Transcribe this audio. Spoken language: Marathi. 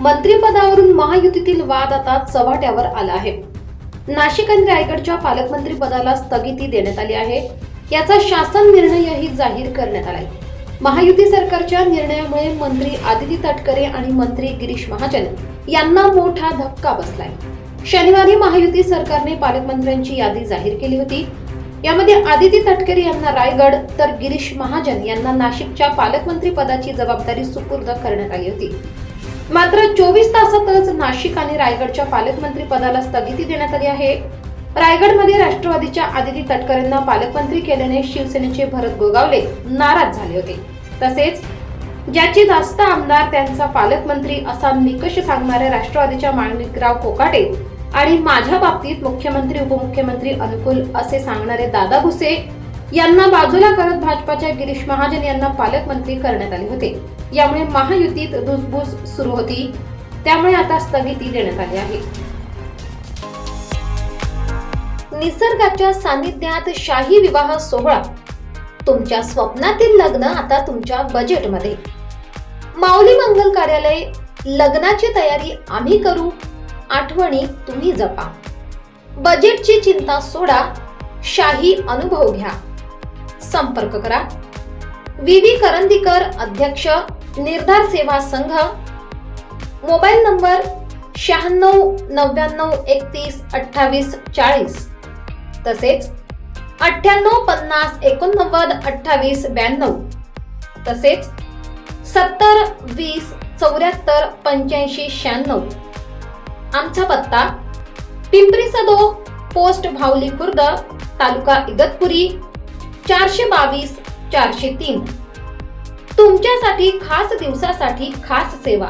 मंत्रिपदावरून महायुतीतील वाद आता चव्हाट्यावर आला आहे. नाशिक आणि रायगडच्या पालकमंत्री पदाला स्थगिती देण्यात आली आहे. याचा शासन निर्णयही जाहीर करण्यात आलाय. महायुती सरकारच्या निर्णयामुळे मंत्री आदिती तटकरे आणि मंत्री गिरीश महाजन यांना मोठा धक्का बसलाय. शनिवारी महायुती सरकारने पालकमंत्र्यांची यादी जाहीर केली होती. यामध्ये आदिती तटकरे यांना रायगड तर गिरीश महाजन यांना नाशिकच्या पालकमंत्री पदाची जबाबदारी सुपूर्द करण्यात आली होती. मात्र चोवीस तासातच नाशिक आणि रायगडच्या पालकमंत्री पदाला स्थगिती देण्यात आली आहे. रायगडमध्ये राष्ट्रवादीच्या आदिती तटकरेंना पालकमंत्री केल्याने शिवसेनेचे भरत गोगावले नाराज झाले होते. तसेच ज्याची जास्त आमदार त्यांचा पालकमंत्री असा निकष सांगणाऱ्या राष्ट्रवादीच्या माणिकराव कोकाटे आणि माझ्या बाबतीत मुख्यमंत्री उपमुख्यमंत्री अनुकूल असे सांगणारे दादा भुसे यांना बाजूला करत भाजपाच्या गिरीश महाजन यांना पालकमंत्री करण्यात आले होते. यामुळे महायुतीत धुसफूस सुरू होती. त्यामुळे आता स्थगिती देण्यात आली आहे. निसर्गाच्या सानिध्यात शाही विवाह सोहळा. तुमच्या स्वप्नातील लग्न आता तुमच्या बजेटमध्ये माऊली मंगल कार्यालय लग्नाची तयारी आम्ही करू. आठवणी तुम्ही जपा. बजेटची चिंता सोडा. शाही अनुभव घ्या. संपर्क करा. व्ही. करंदीकर अध्यक्ष निर्धार सेवा संघ. मोबाईल नंबर शहाण्णव नव्याण्णव एकतीस अठ्ठावीस चाळीस. तसेच अठ्ठ्याण्णव पन्नास एकोणनव्वद अठ्ठावीस ब्याण्णव. तसेच सत्तर वीस चौऱ्याहत्तर पंच्याऐंशी शहाण्णव. आमचा पत्ता पिंपरी सदो पोस्ट भावली खुर्द तालुका इगतपुरी चारशे बावीस चारशे तीन तुमच्यासाठी खास दिवसासाठी खास सेवा.